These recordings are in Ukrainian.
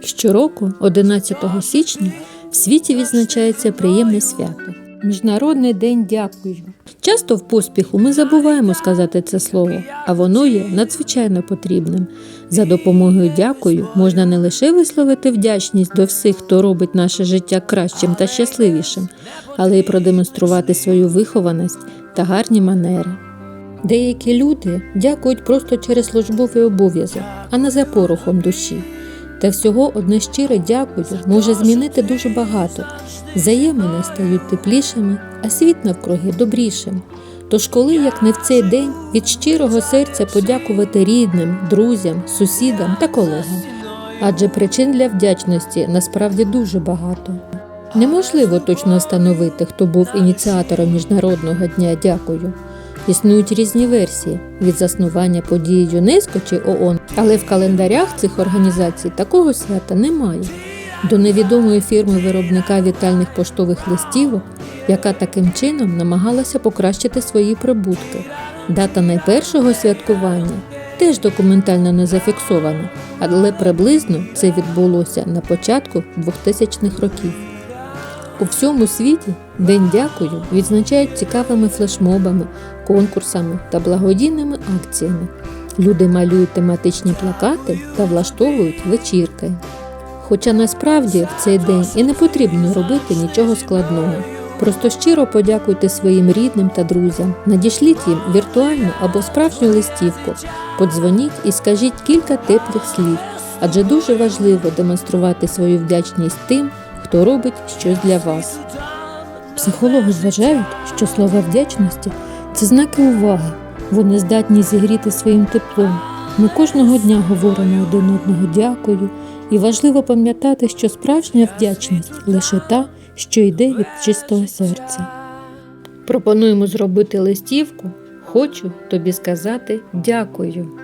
Щороку, 11 січня, в світі відзначається приємне свято Міжнародний день дякую. Часто в поспіху ми забуваємо сказати це слово, а воно є надзвичайно потрібним. За допомогою дякую можна не лише висловити вдячність до всіх, хто робить наше життя кращим та щасливішим, але й продемонструвати свою вихованість та гарні манери. Деякі люди дякують просто через службовий обов'язок, а не за порохом душі. Та всього одне щире дякую може змінити дуже багато. Взаємини стають теплішими, а світ навкруги добрішим. Тож, коли як не в цей день від щирого серця подякувати рідним, друзям, сусідам та колегам, адже причин для вдячності насправді дуже багато. Неможливо точно встановити, хто був ініціатором Міжнародного дня дякую. Існують різні версії від заснування події ЮНЕСКО чи ООН, але в календарях цих організацій такого свята немає. До невідомої фірми виробника вітальних поштових листівок, яка таким чином намагалася покращити свої прибутки. Дата найпершого святкування теж документально не зафіксована, але приблизно це відбулося на початку 2000-х років. У всьому світі День дякую відзначають цікавими флешмобами, конкурсами та благодійними акціями. Люди малюють тематичні плакати та влаштовують вечірки. Хоча насправді в цей день і не потрібно робити нічого складного. Просто щиро подякуйте своїм рідним та друзям, надішліть їм віртуальну або справжню листівку, подзвоніть і скажіть кілька теплих слів, адже дуже важливо демонструвати свою вдячність тим, хто робить щось для вас. Психологи вважають, що слова вдячності це знаки уваги. Вони здатні зігріти своїм теплом. Ми кожного дня говоримо один одного дякую, і важливо пам'ятати, що справжня вдячність лише та, що йде від чистого серця. Пропонуємо зробити листівку. Хочу тобі сказати дякую.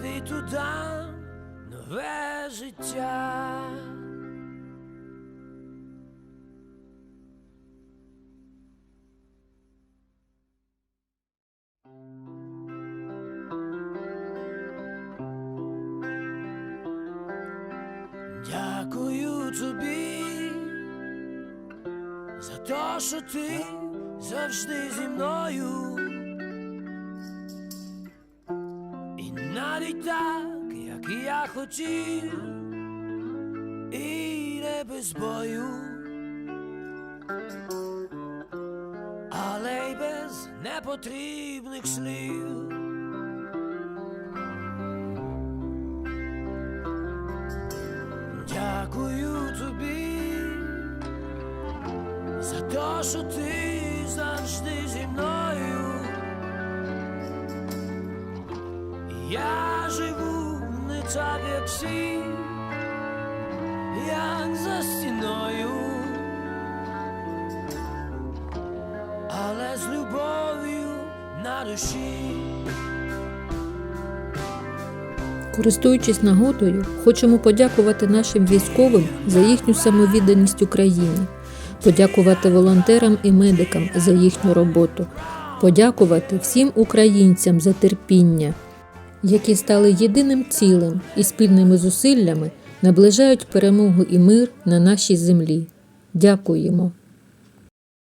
Світу дам нове життя. Дякую тобі за те, що ти завжди зі мною. Так, як я хотів, і не без бою. але без непотрібних слів. Дякую тобі за те, що ти завжди зі мною. Я живу не так, як всі, як за стіною, але з любов'ю на душі. Користуючись нагодою, хочемо подякувати нашим військовим за їхню самовідданість Україні, подякувати волонтерам і медикам за їхню роботу, подякувати всім українцям за терпіння, які стали єдиним цілим і спільними зусиллями наближають перемогу і мир на нашій землі. Дякуємо!